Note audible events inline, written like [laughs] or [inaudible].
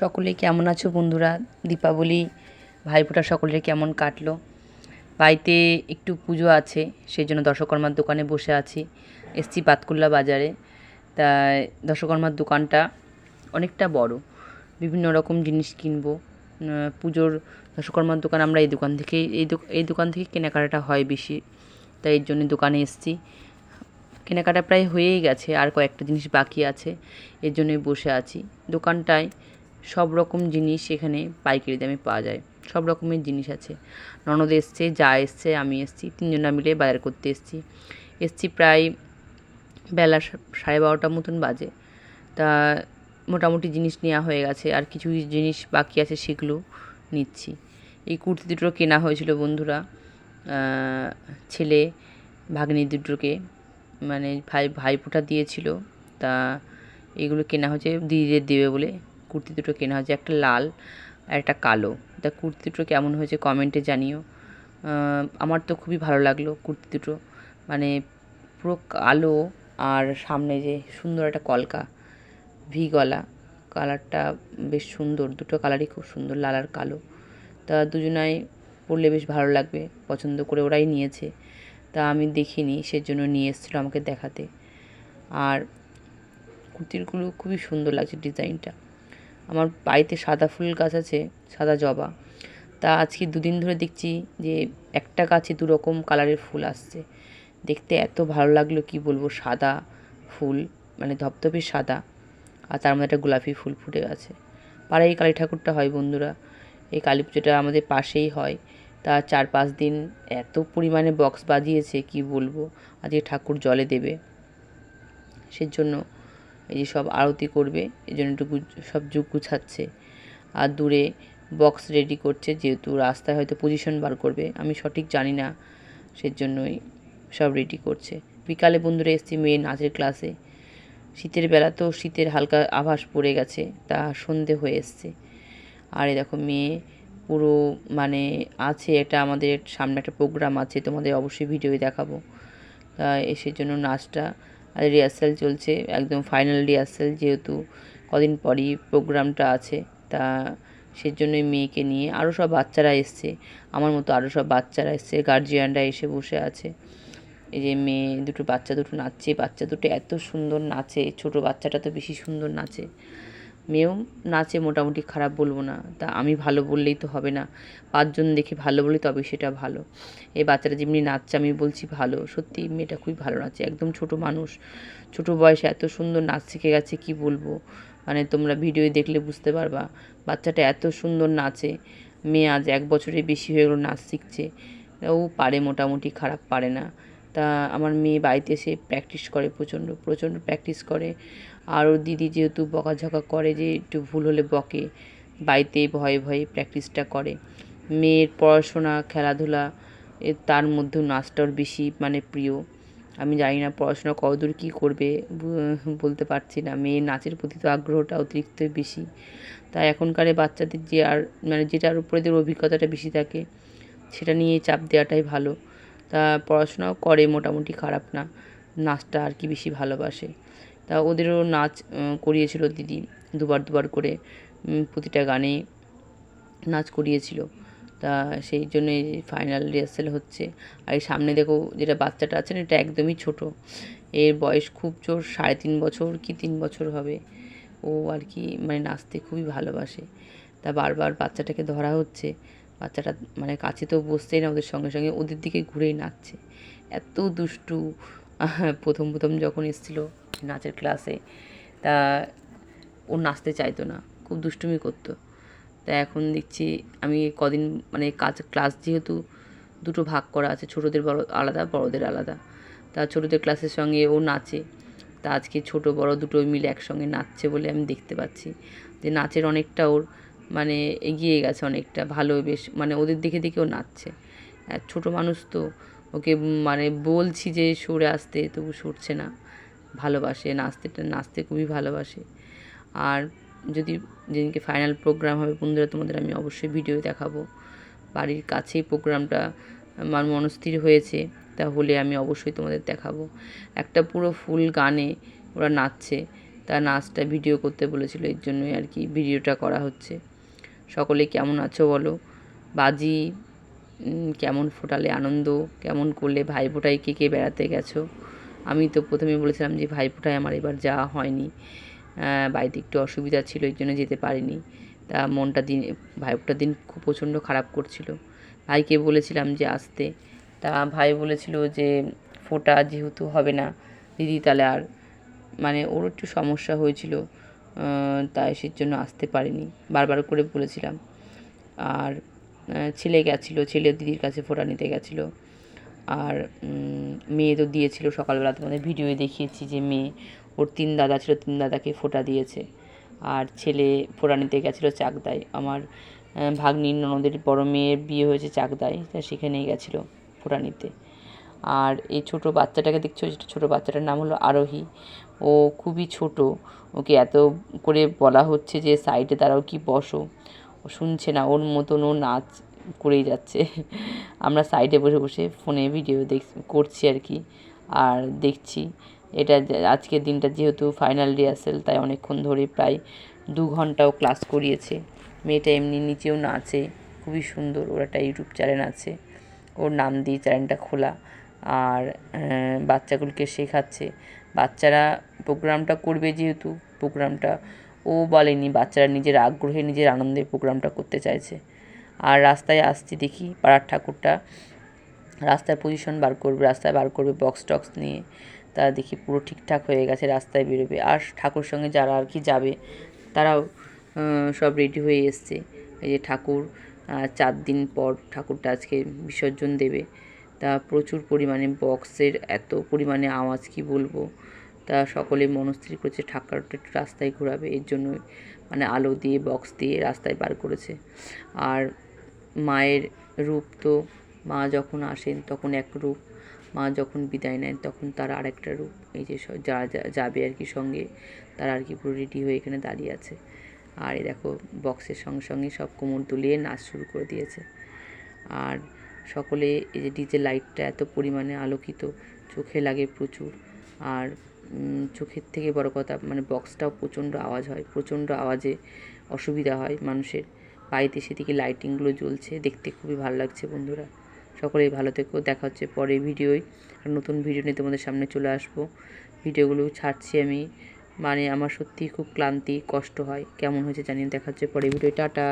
সকলে কেমন আছো বন্ধুরা? দীপাবলি, ভাইফোঁটা সকলের কেমন কাটলো? বাড়িতে একটু পুজো আছে সেই জন্য দশকর্মার দোকানে বসে আছি। এসছি পাতকুল্লা বাজারে। তা দশকর্মার দোকানটা অনেকটা বড়। বিভিন্ন রকম জিনিস কিনবো। পুজোর দশকর্মার দোকান আমরা এই দোকান থেকে এই এই দোকান থেকে কেনাকাটাটা হয় বেশি। তাই এর জন্য দোকানে এসছি। কেনাকাটা প্রায় হয়েই গেছে, আর কয়েকটা জিনিস বাকি আছে, এর জন্যই বসে আছি। দোকানটায় সব রকম জিনিস এখানে পাইকারি দামে পাওয়া যায়। সব রকমের জিনিস আছে। ননদ এসছে, যা এসছে, আমি এসছি। তিনজনা মিলে বাজার করতে এসছি। এসছি প্রায় বেলা সাড়ে বারোটার মতন বাজে। তা মোটামুটি জিনিস নেওয়া হয়ে গেছে। আর কিছু জিনিস বাকি আছে সেগুলো নিচ্ছি। এই কুর্তি দুটো কেনা হয়েছিল বন্ধুরা। ছেলে ভাগ্নি দুটোকে মানে ভাই, ভাইফোঁটা দিয়েছিল। তা এগুলো কেনা হয়েছে, দিদিদের দেবে বলে। কুর্তি দুটো কেনা হয়েছে, একটা লাল আর একটা কালো। তা কুর্তি দুটো কেমন হয়েছে কমেন্টে জানিও। আমার তো খুবই ভালো লাগল কুর্তি দুটো। মানে পুরো কালো আর সামনে যে সুন্দর একটা কলকা, ভি গলা, কালারটা বেশ সুন্দর। দুটো কালারই খুব সুন্দর, লাল আর কালো। তা দুজনাই পরলে বেশ ভালো লাগবে, পছন্দ করে ওরাই নিয়েছে। তা আমি দেখিনি, সেজন্য নিয়ে এসেছিল আমাকে দেখাতে। আর কুর্তিগুলো খুবই সুন্দর লাগছে ডিজাইনটা। আমার বাড়িতে সাদা ফুল গাছ আছে, সাদা জবা। তা আজকে দুদিন ধরে দেখছি যে একটা গাছে দু রকম কালারের ফুল আসছে। দেখতে এত ভালো লাগল, কি বলব, সাদা ফুল মানে ধপধপে সাদা। আর তার মধ্যে একটা গোলাপি ফুল ফুটে গেছে। পাড়ায় এই কালী ঠাকুরটা হয় বন্ধুরা। এই কালী পুজোটা আমাদের পাশেই হয়। তা চার পাঁচ দিন এত পরিমাণে বক্স বাজিয়েছে, কি বলব? আজকে ঠাকুর জলে দেবে। সেজন্য এই যে সব আরতি করবে, এই জন্য একটু সব যুগ গুছাচ্ছে। আর দূরে বক্স রেডি করছে, যেহেতু রাস্তায় হয়তো পজিশন বার করবে, আমি সঠিক জানি না, সেজন্যই সব রেডি করছে। বিকালে বন্ধুরা এসছি মেয়ে নাচের ক্লাসে শীতের বেলা তো শীতের হালকা আভাস পড়ে গেছে, তা সন্ধে হয়ে এসছে। আর এই দেখো মেয়ে পুরো মানে আছে, এটা আমাদের সামনে একটা প্রোগ্রাম আছে, তোমাদের অবশ্যই ভিডিওই দেখাবো। তা এসের জন্য নাচটা আর রিহার্সাল চলছে, একদম ফাইনাল রিহার্সাল যেহেতু কদিন পরই প্রোগ্রামটা আছে, তা সেজন্যই মেয়েকে নিয়ে আরও সব বাচ্চারা এসছে, আমার মতো আরও সব বাচ্চারা এসছে গার্জিয়ানরা এসে বসে আছে। এই যে মেয়ে, দুটো বাচ্চা, দুটো নাচছে, বাচ্চা দুটো এত সুন্দর নাচে, ছোট বাচ্চাটা তো বেশি সুন্দর নাচে। মেয়েও নাচে মোটামুটি খারাপ বলব না। তা আমি ভালো বললেই তো হবে না। পাঁচজন দেখে ভালো বলি তবে সেটা ভালো। এই বাচ্চারা যেমনি নাচছে, আমি বলছি ভালো। সত্যি মেয়েটা খুবই ভালো নাচে, একদম ছোট মানুষ। ছোট বয়সে এত সুন্দর নাচ শিখে গেছে, কি বলব? মানে তোমরা ভিডিও দেখলে বুঝতে পারবা। বাচ্চাটা এত সুন্দর নাচে। মেয়ে আজ এক বছরের বেশি হয়ে গেলো নাচ শিখছে। ও পারে মোটামুটি, খারাপ পারে না। তা আমার মেয়ে বাড়িতে এসে প্র্যাকটিস করে প্রচণ্ড প্রচণ্ড প্র্যাকটিস করে। আর ওর দিদি যেহেতু বকাঝকা করে যে একটু ভুল হলে বকে, বাড়িতে ভয়ে ভয়ে প্র্যাকটিসটা করে। মেয়ের পড়াশোনা, খেলাধুলা তার মধ্যেও নাচটা বেশি মানে প্রিয়। আমি জানি না পড়াশোনা কতদূর কী করবে বলতে পারছি না। মেয়ের নাচের প্রতি তো আগ্রহটা অতিরিক্তই বেশি। তাই এখনকার বাচ্চাদের যে আর মানে যেটার উপরে ওদের অভিজ্ঞতাটা বেশি থাকে, সেটা নিয়ে চাপ দেওয়াটাই ভালো। তা পড়াশোনাও করে মোটামুটি খারাপ না। নাচটা আর কি বেশি ভালোবাসে। তা ওদেরও নাচ করিয়েছিল দিদি দুবার দুবার করে প্রতিটা গানে নাচ করিয়েছিল। তা সেই জন্য ফাইনাল রিহার্সেল হচ্ছে। আর এই সামনে দেখো যেটা বাচ্চাটা আছে না, এটা একদমই ছোট। এর বয়স খুব জোর, সাড়ে তিন বছর কি তিন বছর হবে। ও আর কি মানে নাচতে খুবই ভালোবাসে। তা বারবার বাচ্চাটাকে ধরা হচ্ছে। বাচ্চাটা মানে কাছে তো বসছেই না, ওদের সঙ্গে সঙ্গে ওদের দিকে ঘুরেই নাচছে। এত দুষ্টু। [laughs] প্রথম প্রথম যখন এসেছিল নাচের ক্লাসে তা ও নাচতে চাইতো না, খুব দুষ্টুমি করতো। তা এখন দেখছি আমি কদিন মানে কাজ ক্লাস যেহেতু দুটো ভাগ করা আছে, ছোটোদের বড় আলাদা, বড়দের আলাদা। তা ছোটোদের ক্লাসের সঙ্গে ও নাচে। তা আজকে ছোট বড় দুটো মিলে একসঙ্গে নাচছে বলে আমি দেখতে পাচ্ছি। যে নাচের অনেকটা ওর মানে এগিয়ে গেছে অনেকটা, ভালো বেশ মানে ওদের দেখে দেখে ও নাচছে ছোটো মানুষ তো ওকে মানে বলছি যে সরে আসতে, তবু সরছে না, ভালোবাসে, নাচতে নাচতে খুবই ভালোবাসে। আর যদি যেদিনকে ফাইনাল প্রোগ্রাম হবে বন্ধুরা, তোমাদের আমি অবশ্যই ভিডিও দেখাবো। বাড়ির কাছেই প্রোগ্রামটা আমার মনস্থির হয়েছে, তাহলে আমি অবশ্যই তোমাদের দেখাবো। একটা পুরো ফুল গানে ওরা নাচছে, তা নাচটা ভিডিও করতে বলেছিল, এর জন্যই আর কি ভিডিওটা করা হচ্ছে। সকলে কেমন আছো বলো? বাজি কেমন ফোটালে আনন্দ? কেমন করলে ভাই ফোটায় কে কে বেড়াতে গেছো? আমি তো প্রথমে বলেছিলাম যে ভাই ফোটায় আমার এবার যাওয়া হয়নি। বাড়িতে একটু অসুবিধা ছিল এই জন্য যেতে পারিনি। তা মনটা দিন, ভাইফোঁটার দিন খুব প্রচণ্ড খারাপ করছিল। ভাইকে বলেছিলাম যে আসতে। তা ভাই বলেছিল যে ফোটা যেহেতু হবে না, দিদি তাহলে আর মানে ওর একটু সমস্যা হয়েছিল। তাই সেই জন্য আসতে পারিনি। বারবার করে বলেছিলাম। আর ছেলে গেছিল, ছেলে দিদির কাছে ফোটা নিতে গেছিল। আর মেয়ে তো দিয়েছিল সকালবেলা, তোমাদের ভিডিওয়ে দেখিয়েছি যে মেয়ে, ওর তিন দাদা ছিল, তিন দাদাকে ফোটা দিয়েছে। আর ছেলে ফোটা নিতে গেছিল চাকদায়। আমার ভাগ্নির ননদের বড় মেয়ের বিয়ে হয়েছে চাকদায়, তা সেখানেই গেছিল ফোটা নিতে। আর এই ছোট বাচ্চাটাকে দেখছ? যেটা ছোটো বাচ্চাটার নাম হলো আরোহী। ও খুবই ছোট। ওকে এত করে বলা হচ্ছে যে সাইডে দাঁড়াও, কি বসো? ও শুনছে না, ওর মতন ও নাচ করেই যাচ্ছে। আমরা সাইডে বসে বসে ফোনে ভিডিও দেখ, করছি আর কি। আর দেখছি, এটা আজকের দিনটা যেহেতু ফাইনাল রিহার্সেল তাই অনেকক্ষণ ধরে প্রায় দু ঘন্টাও ক্লাস করিয়েছে। মেয়েটা এমনি নিচেও নাচে, খুবই সুন্দর। ওর একটা ইউটিউব চ্যানেল আছে। ওর নাম দিয়ে চ্যানেলটা খোলা। আর বাচ্চাগুলোকে শেখাচ্ছে। বাচ্চারা প্রোগ্রামটা করবে যেহেতু, প্রোগ্রামটা, ও বলেনি বাচ্চারা নিজের আগ্রহে, নিজের আনন্দে প্রোগ্রামটা করতে চাইছে। আর রাস্তায় আসছি দেখি, পাড়ার ঠাকুরটা রাস্তায় পজিশন বার করবে, রাস্তায় বার করবে বক্স টক্স নিয়ে। তা দেখি পুরো ঠিকঠাক হয়ে গেছে, রাস্তায় বেরোবে। আর ঠাকুর সঙ্গে যারা আর কি যাবে, তারাও সব রেডি হয়ে এসছে। এই যে ঠাকুর চার দিন পর ঠাকুরটা আজকে বিসর্জন দেবে। তা প্রচুর পরিমাণে বক্সের এত পরিমাণে আওয়াজ কি বলব? তা সকলে মনস্থির করেছে ঠাকুরটা একটু রাস্তায় ঘোরাবে। এর জন্য মানে আলো দিয়ে, বক্স দিয়ে রাস্তায় বার করেছে। আর মায়ের রূপ তো মা যখন আসেন তখন এক রূপ, মা যখন বিদায় নেন তখন তার আরেকটা রূপ। এই যে যারা যা- যাবে আর কি সঙ্গে, তারা আর কি পুরো রেডি হয়ে এখানে দাঁড়িয়ে আছে। আর এই দেখো, বক্সের সঙ্গে সঙ্গে সব কোমর দুলিয়ে নাচ শুরু করে দিয়েছে। আর সকলে এই যে ডিজে লাইটটা এত পরিমাণে আলোকিত, চোখে লাগে প্রচুর। আর চোখের থেকে বড় কথা মানে বক্সটাও প্রচণ্ড আওয়াজ হয়, প্রচণ্ড আওয়াজে অসুবিধা হয় মানুষের। বাড়িতে সেদিকে লাইটিংগুলো জ্বলছে, দেখতে খুবই ভালো লাগছে বন্ধুরা। সকলেই ভালো থেকো, দেখা হচ্ছে পরে ভিডিওয়। আর নতুন ভিডিও নিয়ে তোমাদের সামনে চলে আসব। ভিডিওগুলো ছাড়ছি আমি মানে আমার সত্যিই খুব ক্লান্তি, কষ্ট হয়। কেমন হয়েছে জানি না। দেখা হচ্ছে পরে ভিডিও টাটা!